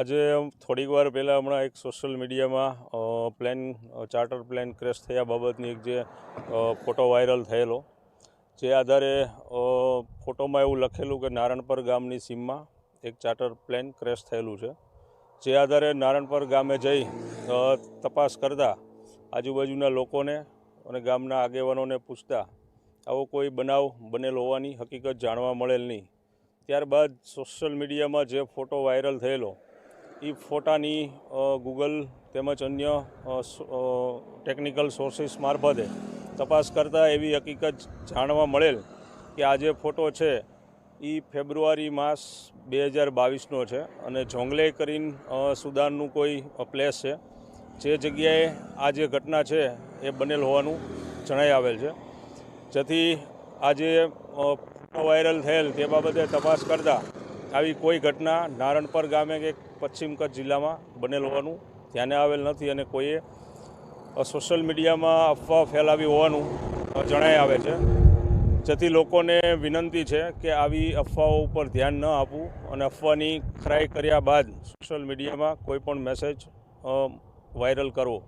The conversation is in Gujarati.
આજે થોડીક વાર પહેલાં હમણાં એક સોશિયલ મીડિયામાં પ્લેન ચાર્ટર પ્લેન ક્રેશ થયા બાબતની એક જે ફોટો વાયરલ થયેલો. જે આધારે ફોટોમાં એવું લખેલું કે નારણપર ગામની સીમમાં એક ચાર્ટર પ્લેન ક્રેશ થયેલું છે. જે આધારે નારણપર ગામે જઈ તપાસ કરતા આજુબાજુના લોકોને અને ગામના આગેવાનોને પૂછતા, આવો કોઈ બનાવ બનેલો હોવાની હકીકત જાણવા મળેલ નહીં. ત્યારબાદ સોશિયલ મીડિયામાં જે ફોટો વાયરલ થયેલો એ ફોટાની ગૂગલ તેમજ અન્ય ટેકનિકલ સોર્સિસ મારફતે તપાસ કરતાં એવી હકીકત જાણવા મળેલ કે આ જે ફોટો છે, એ ફેબ્રુઆરી માસ બે હજાર બાવીસનો છે અને જોંગલે કરીને સુદાનનું કોઈ પ્લેસ છે. જે જગ્યાએ આ જે ઘટના છે, એ બનેલ હોવાનું જણાઈ આવેલ છે. જેથી આજે જે ફોટો વાયરલ થયેલ તે બાબતે તપાસ કરતાં આવી કોઈ ઘટના નારણપર ગામે કે પશ્ચિમ કચ્છ જિલ્લામાં બનેલ હોવાનું, ધ્યાને આવેલ નથી અને કોઈએ સોશિયલ મીડિયામાં અફવા ફેલાવી હોવાનું જણાઈ આવે છે. જેથી લોકોને વિનંતી છે કે આવી અફવાઓ ઉપર ધ્યાન ન આપવું અને અફવાની ખરાઈ કર્યા બાદ સોશિયલ મીડિયામાં કોઈ પણ મેસેજ વાયરલ કરવો.